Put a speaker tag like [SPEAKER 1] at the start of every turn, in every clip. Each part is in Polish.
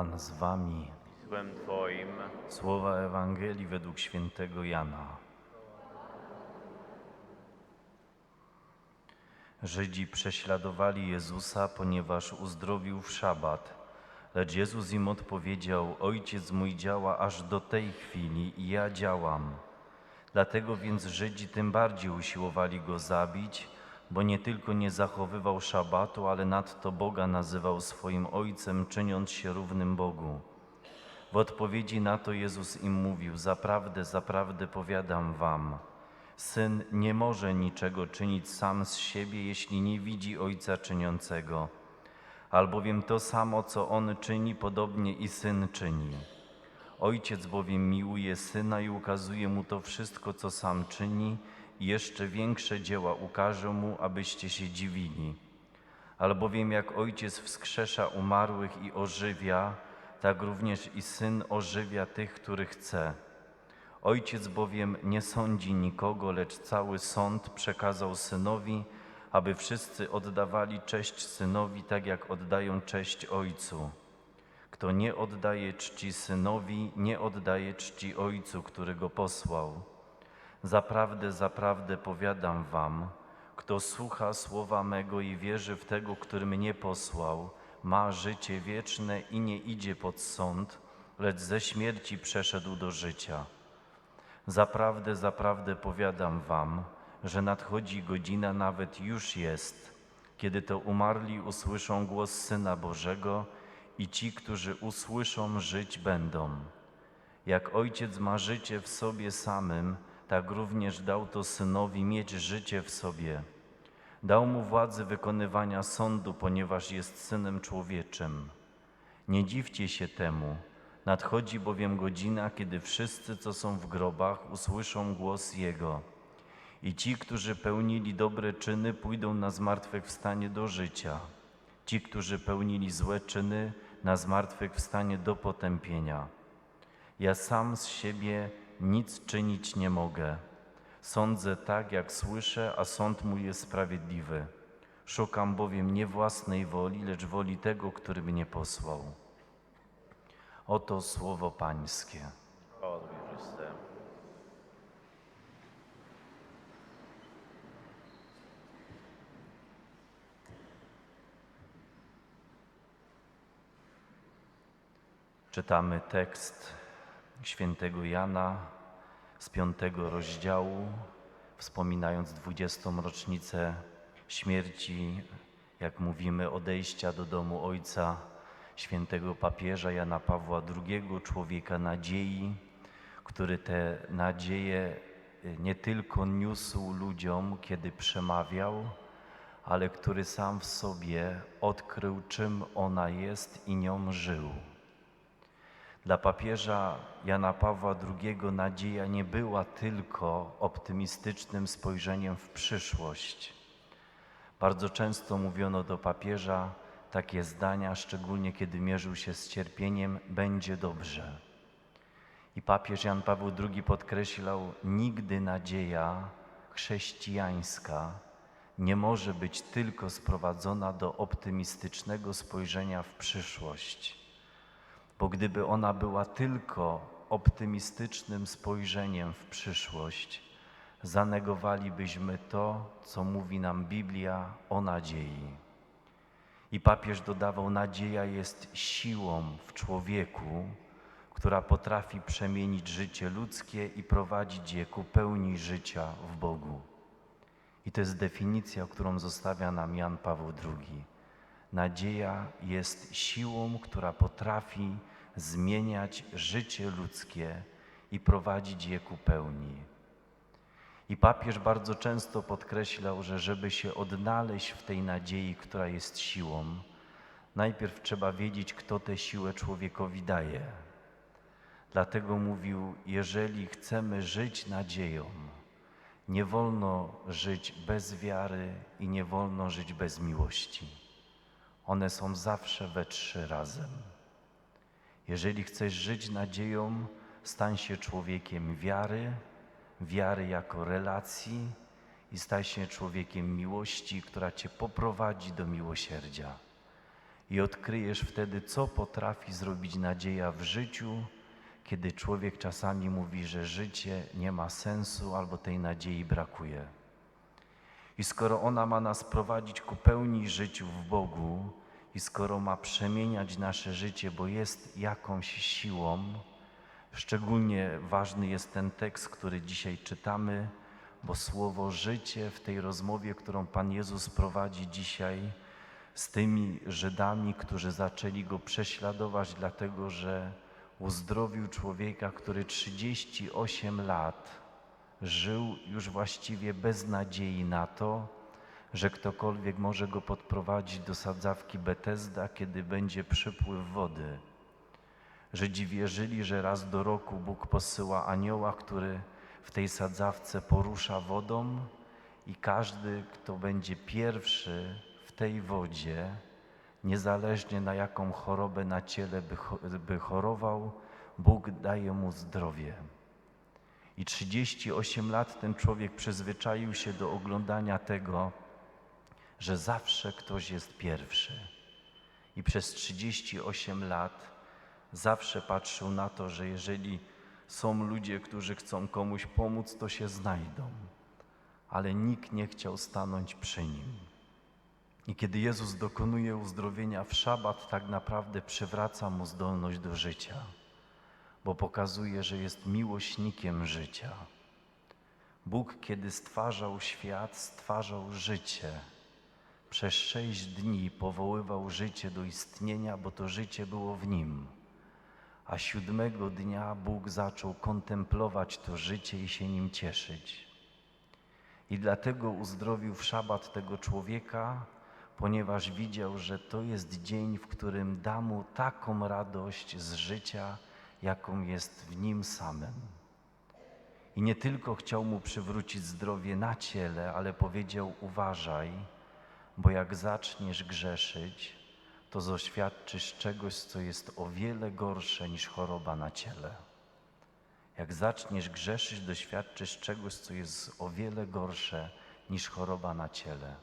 [SPEAKER 1] Pan z wami.
[SPEAKER 2] Twoim,
[SPEAKER 1] Słowa Ewangelii według świętego Jana. Żydzi prześladowali Jezusa, ponieważ uzdrowił w szabat. Lecz Jezus im odpowiedział: Ojciec mój działa aż do tej chwili i ja działam. Dlatego więc Żydzi tym bardziej usiłowali go zabić, bo nie tylko nie zachowywał szabatu, ale nadto Boga nazywał swoim Ojcem, czyniąc się równym Bogu. W odpowiedzi na to Jezus im mówił: Zaprawdę, zaprawdę powiadam wam, syn nie może niczego czynić sam z siebie, jeśli nie widzi ojca czyniącego. Albowiem to samo, co on czyni, podobnie i syn czyni. Ojciec bowiem miłuje syna i ukazuje mu to wszystko, co sam czyni, jeszcze większe dzieła ukaże mu, abyście się dziwili. Albowiem jak ojciec wskrzesza umarłych i ożywia, tak również i syn ożywia tych, których chce. Ojciec bowiem nie sądzi nikogo, lecz cały sąd przekazał synowi, aby wszyscy oddawali cześć synowi, tak jak oddają cześć ojcu. Kto nie oddaje czci synowi, nie oddaje czci ojcu, który go posłał. Zaprawdę, zaprawdę powiadam wam, kto słucha słowa mego i wierzy w tego, który mnie posłał, ma życie wieczne i nie idzie pod sąd, lecz ze śmierci przeszedł do życia. Zaprawdę, zaprawdę powiadam wam, że nadchodzi godzina, nawet już jest, kiedy to umarli usłyszą głos Syna Bożego i ci, którzy usłyszą, żyć będą. Jak Ojciec ma życie w sobie samym, tak również dał to Synowi mieć życie w sobie. Dał mu władzę wykonywania sądu, ponieważ jest Synem Człowieczym. Nie dziwcie się temu, nadchodzi bowiem godzina, kiedy wszyscy, co są w grobach, usłyszą głos Jego. I ci, którzy pełnili dobre czyny, pójdą na zmartwychwstanie do życia. Ci, którzy pełnili złe czyny, na zmartwychwstanie do potępienia. Ja sam z siebie nic czynić nie mogę. Sądzę tak, jak słyszę, a sąd mój jest sprawiedliwy. Szukam bowiem nie własnej woli, lecz woli tego, który mnie posłał. Oto słowo Pańskie. Czytamy tekst świętego Jana z piątego rozdziału, wspominając dwudziestą rocznicę śmierci, jak mówimy, odejścia do domu Ojca świętego papieża Jana Pawła II, człowieka nadziei, który te nadzieje y, nie tylko niósł ludziom, kiedy przemawiał, ale który sam w sobie odkrył, czym ona jest i nią żył. Dla papieża Jana Pawła II nadzieja nie była tylko optymistycznym spojrzeniem w przyszłość. Bardzo często mówiono do papieża takie zdania, szczególnie kiedy mierzył się z cierpieniem: będzie dobrze. I papież Jan Paweł II podkreślał: nigdy nadzieja chrześcijańska nie może być tylko sprowadzona do optymistycznego spojrzenia w przyszłość bo gdyby ona była tylko optymistycznym spojrzeniem w przyszłość, zanegowalibyśmy to, co mówi nam Biblia o nadziei. I papież dodawał: Nadzieja jest siłą w człowieku, która potrafi przemienić życie ludzkie i prowadzić je ku pełni życia w Bogu. I to jest definicja, którą zostawia nam Jan Paweł II. Nadzieja jest siłą, która potrafi zmieniać życie ludzkie i prowadzić je ku pełni. I papież bardzo często podkreślał, że żeby się odnaleźć w tej nadziei, która jest siłą, najpierw trzeba wiedzieć, kto tę siłę człowiekowi daje. Dlatego mówił: Jeżeli chcemy żyć nadzieją, nie wolno żyć bez wiary i nie wolno żyć bez miłości. One są zawsze we trzy razem. Jeżeli chcesz żyć nadzieją, stań się człowiekiem wiary, wiary jako relacji i stań się człowiekiem miłości, która cię poprowadzi do miłosierdzia. i odkryjesz wtedy, co potrafi zrobić nadzieja w życiu, kiedy człowiek czasami mówi, że życie nie ma sensu albo tej nadziei brakuje. I skoro ona ma nas prowadzić ku pełni życiu w Bogu, i skoro ma przemieniać nasze życie, bo jest jakąś siłą, szczególnie ważny jest ten tekst, który dzisiaj czytamy, bo słowo życie w tej rozmowie, którą Pan Jezus prowadzi dzisiaj z tymi Żydami, którzy zaczęli go prześladować, dlatego że uzdrowił człowieka, który 38 lat żył już właściwie bez nadziei na to, że ktokolwiek może go podprowadzić do sadzawki Betesda, kiedy będzie przypływ wody. Żydzi wierzyli, że raz do roku Bóg posyła anioła, który w tej sadzawce porusza wodą i każdy, kto będzie pierwszy w tej wodzie, niezależnie na jaką chorobę na ciele by, cho- by chorował, Bóg daje mu zdrowie. I 38 lat ten człowiek przyzwyczaił się do oglądania tego, że zawsze ktoś jest pierwszy. I przez 38 lat zawsze patrzył na to, że jeżeli są ludzie, którzy chcą komuś pomóc, to się znajdą. Ale nikt nie chciał stanąć przy nim. I kiedy Jezus dokonuje uzdrowienia w szabat, tak naprawdę przywraca mu zdolność do życia, bo pokazuje, że jest miłośnikiem życia. Bóg, kiedy stwarzał świat, stwarzał życie. Przez sześć dni powoływał życie do istnienia, bo to życie było w nim. A siódmego dnia Bóg zaczął kontemplować to życie i się nim cieszyć. I dlatego uzdrowił w szabat tego człowieka, ponieważ widział, że to jest dzień, w którym da mu taką radość z życia, jaką jest w nim samym. I nie tylko chciał mu przywrócić zdrowie na ciele, ale powiedział: Uważaj, bo jak zaczniesz grzeszyć, to doświadczysz czegoś, co jest o wiele gorsze niż choroba na ciele. Jak zaczniesz grzeszyć, doświadczysz czegoś, co jest o wiele gorsze niż choroba na ciele.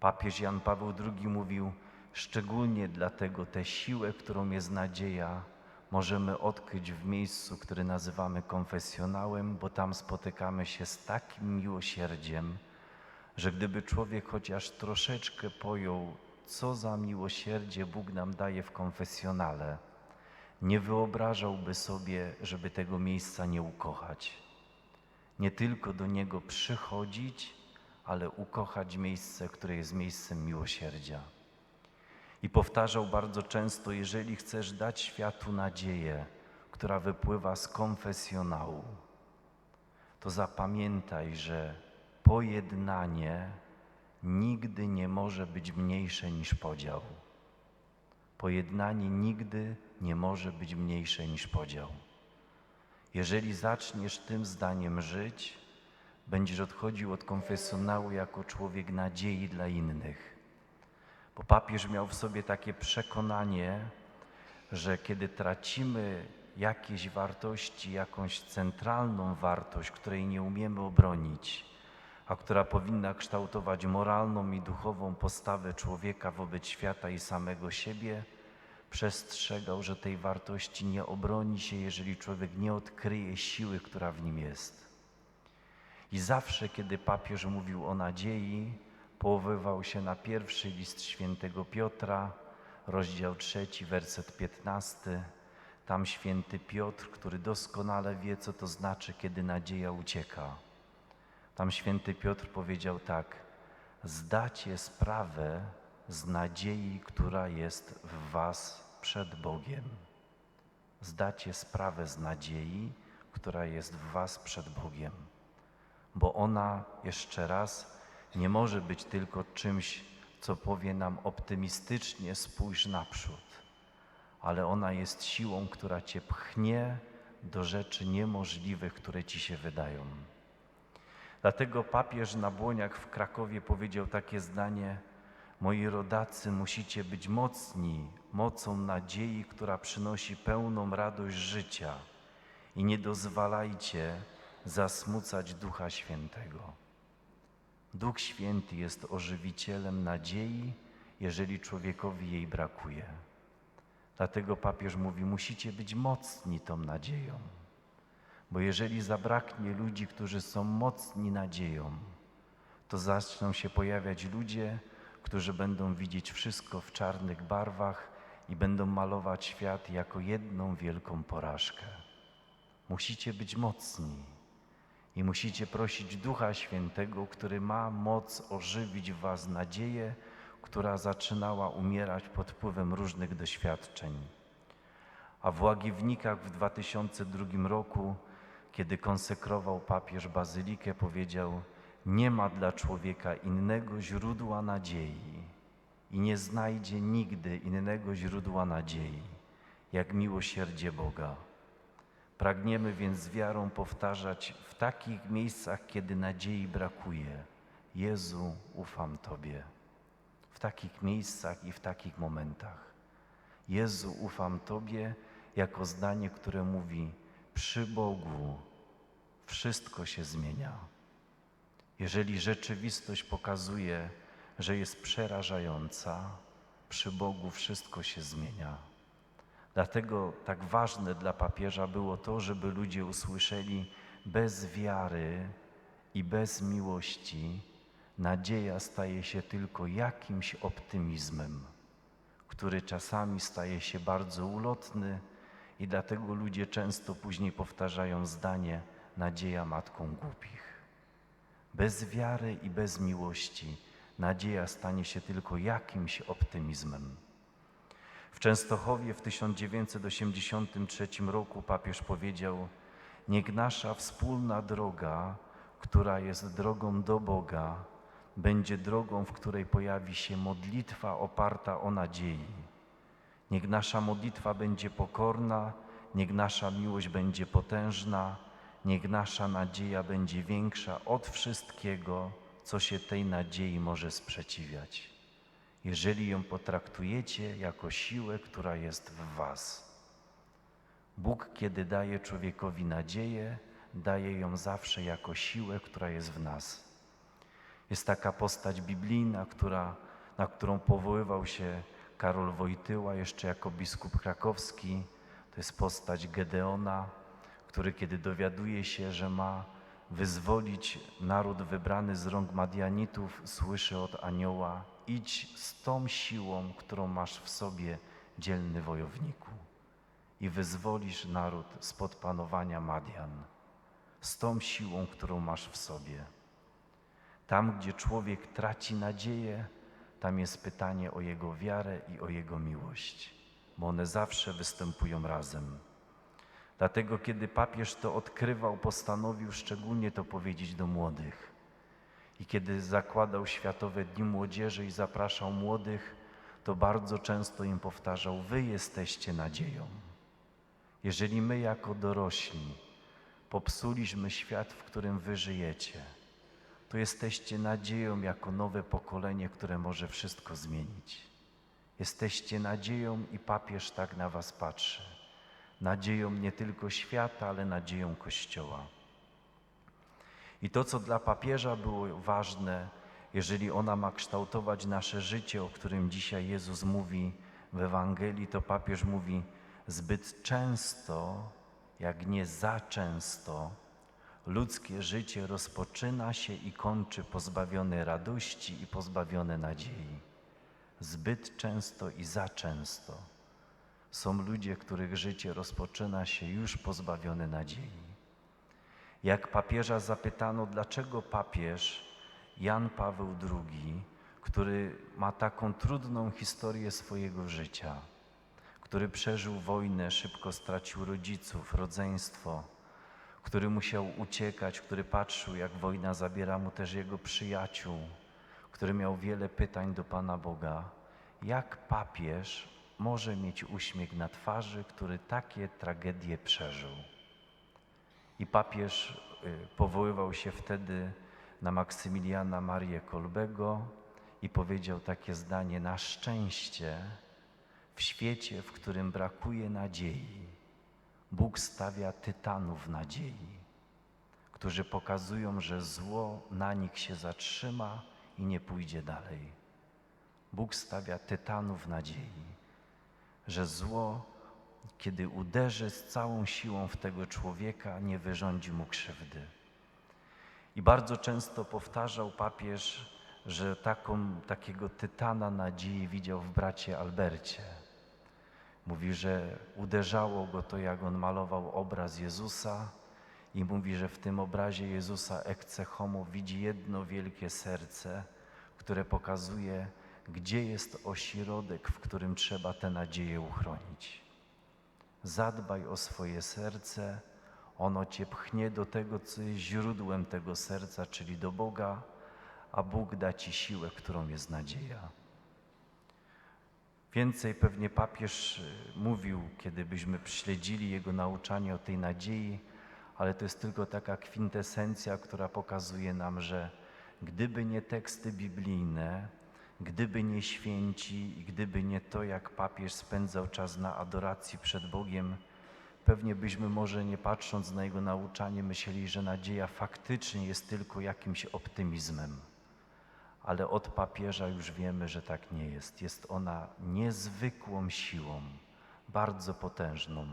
[SPEAKER 1] Papież Jan Paweł II mówił, szczególnie dlatego tę siłę, którą jest nadzieja, możemy odkryć w miejscu, które nazywamy konfesjonałem, bo tam spotykamy się z takim miłosierdziem, że gdyby człowiek chociaż troszeczkę pojął, co za miłosierdzie Bóg nam daje w konfesjonale, nie wyobrażałby sobie, żeby tego miejsca nie ukochać. Nie tylko do niego przychodzić, ale ukochać miejsce, które jest miejscem miłosierdzia. I powtarzał bardzo często: Jeżeli chcesz dać światu nadzieję, która wypływa z konfesjonału, to zapamiętaj, że pojednanie nigdy nie może być mniejsze niż podział. Pojednanie nigdy nie może być mniejsze niż podział. Jeżeli zaczniesz tym zdaniem żyć, będziesz odchodził od konfesjonału jako człowiek nadziei dla innych. Bo papież miał w sobie takie przekonanie, że kiedy tracimy jakieś wartości, jakąś centralną wartość, której nie umiemy obronić, a która powinna kształtować moralną i duchową postawę człowieka wobec świata i samego siebie, przestrzegał, że tej wartości nie obroni się, jeżeli człowiek nie odkryje siły, która w nim jest. I zawsze, kiedy papież mówił o nadziei, powoływał się na pierwszy list świętego Piotra, rozdział trzeci, werset piętnasty. Tam święty Piotr, który doskonale wie, co to znaczy, kiedy nadzieja ucieka. Tam święty Piotr powiedział tak: Zdacie sprawę z nadziei, która jest w Was przed Bogiem. Zdacie sprawę z nadziei, która jest w Was przed Bogiem. Bo ona, jeszcze raz, nie może być tylko czymś, co powie nam optymistycznie: spójrz naprzód, ale ona jest siłą, która Cię pchnie do rzeczy niemożliwych, które Ci się wydają. Dlatego papież na Błoniach w Krakowie powiedział takie zdanie: Moi rodacy, musicie być mocni mocą nadziei, która przynosi pełną radość życia i nie dozwalajcie zasmucać Ducha Świętego. Duch Święty jest ożywicielem nadziei jeżeli człowiekowi jej brakuje. Dlatego papież mówi: Musicie być mocni tą nadzieją, bo jeżeli zabraknie ludzi, którzy są mocni nadzieją, to zaczną się pojawiać ludzie, którzy będą widzieć wszystko w czarnych barwach i będą malować świat jako jedną wielką porażkę. Musicie być mocni i musicie prosić Ducha Świętego, który ma moc ożywić w Was nadzieję, która zaczynała umierać pod wpływem różnych doświadczeń. A w Łagiewnikach w 2002 roku, kiedy konsekrował papież bazylikę, powiedział: Nie ma dla człowieka innego źródła nadziei i nie znajdzie nigdy innego źródła nadziei, jak miłosierdzie Boga. Pragniemy więc z wiarą powtarzać w takich miejscach, kiedy nadziei brakuje: Jezu, ufam Tobie. W takich miejscach i w takich momentach. Jezu, ufam Tobie, jako zdanie, które mówi: Przy Bogu wszystko się zmienia. Jeżeli rzeczywistość pokazuje, że jest przerażająca, przy Bogu wszystko się zmienia. Dlatego tak ważne dla papieża było to, żeby ludzie usłyszeli: bez wiary i bez miłości nadzieja staje się tylko jakimś optymizmem, który czasami staje się bardzo ulotny i dlatego ludzie często później powtarzają zdanie: nadzieja matką głupich. Bez wiary i bez miłości nadzieja stanie się tylko jakimś optymizmem. W Częstochowie w 1983 roku papież powiedział: Niech nasza wspólna droga, która jest drogą do Boga, będzie drogą, w której pojawi się modlitwa oparta o nadziei. Niech nasza modlitwa będzie pokorna, niech nasza miłość będzie potężna, niech nasza nadzieja będzie większa od wszystkiego, co się tej nadziei może sprzeciwiać jeżeli ją potraktujecie jako siłę, która jest w Was. Bóg, kiedy daje człowiekowi nadzieję, daje ją zawsze jako siłę, która jest w nas. Jest taka postać biblijna, która, na którą powoływał się Karol Wojtyła jeszcze jako biskup krakowski. To jest postać Gedeona, który kiedy dowiaduje się, że ma wyzwolić naród wybrany z rąk Madianitów, słyszy od anioła: Idź z tą siłą, którą masz w sobie, dzielny wojowniku, i wyzwolisz naród spod panowania Madian, z tą siłą, którą masz w sobie. Tam, gdzie człowiek traci nadzieję, tam jest pytanie o jego wiarę i o jego miłość, bo one zawsze występują razem. Dlatego, kiedy papież to odkrywał, postanowił szczególnie to powiedzieć do młodych. I kiedy zakładał Światowe Dni Młodzieży i zapraszał młodych, to bardzo często im powtarzał: Wy jesteście nadzieją. Jeżeli my, jako dorośli, popsuliśmy świat, w którym wy żyjecie, to jesteście nadzieją jako nowe pokolenie, które może wszystko zmienić. Jesteście nadzieją i papież tak na was patrzy nadzieją nie tylko świata, ale nadzieją Kościoła. I to, co dla papieża było ważne, jeżeli ona ma kształtować nasze życie, o którym dzisiaj Jezus mówi w Ewangelii, to papież mówi zbyt często, jak nie za często, ludzkie życie rozpoczyna się i kończy pozbawione radości i pozbawione nadziei. Zbyt często i za często. Są ludzie, których życie rozpoczyna się już pozbawione nadziei. Jak papieża zapytano, dlaczego papież Jan Paweł II, który ma taką trudną historię swojego życia, który przeżył wojnę, szybko stracił rodziców, rodzeństwo, który musiał uciekać, który patrzył, jak wojna zabiera mu też jego przyjaciół, który miał wiele pytań do Pana Boga, jak papież może mieć uśmiech na twarzy, który takie tragedie przeżył. I papież y, powoływał się wtedy na Maksymiliana Marię Kolbego i powiedział takie zdanie: Na szczęście w świecie, w którym brakuje nadziei, Bóg stawia tytanów nadziei, którzy pokazują, że zło na nich się zatrzyma i nie pójdzie dalej. Bóg stawia tytanów nadziei, że zło, kiedy uderzy z całą siłą w tego człowieka, nie wyrządzi mu krzywdy. I bardzo często powtarzał papież, że taką, takiego tytana nadziei widział w bracie Albercie. Mówi, że uderzało go to, jak on malował obraz Jezusa, i mówi, że w tym obrazie Jezusa ecce homo widzi jedno wielkie serce, które pokazuje, gdzie jest ośrodek, w którym trzeba tę nadzieję uchronić. Zadbaj o swoje serce, ono cię pchnie do tego, co jest źródłem tego serca, czyli do Boga, a Bóg da ci siłę, którą jest nadzieja. Więcej pewnie papież y, mówił, kiedy byśmy śledzili jego nauczanie o tej nadziei, ale to jest tylko taka kwintesencja, która pokazuje nam, że gdyby nie teksty biblijne, gdyby nie święci i gdyby nie to, jak papież spędzał czas na adoracji przed Bogiem, pewnie byśmy może nie patrząc na jego nauczanie myśleli, że nadzieja faktycznie jest tylko jakimś optymizmem. Ale od papieża już wiemy, że tak nie jest. Jest ona niezwykłą siłą, bardzo potężną,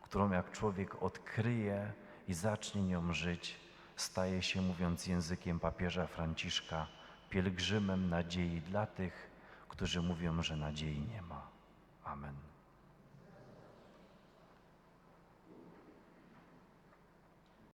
[SPEAKER 1] którą jak człowiek odkryje i zacznie nią żyć, staje się, mówiąc językiem papieża Franciszka, pielgrzymem nadziei dla tych, którzy mówią, że nadziei nie ma. Amen.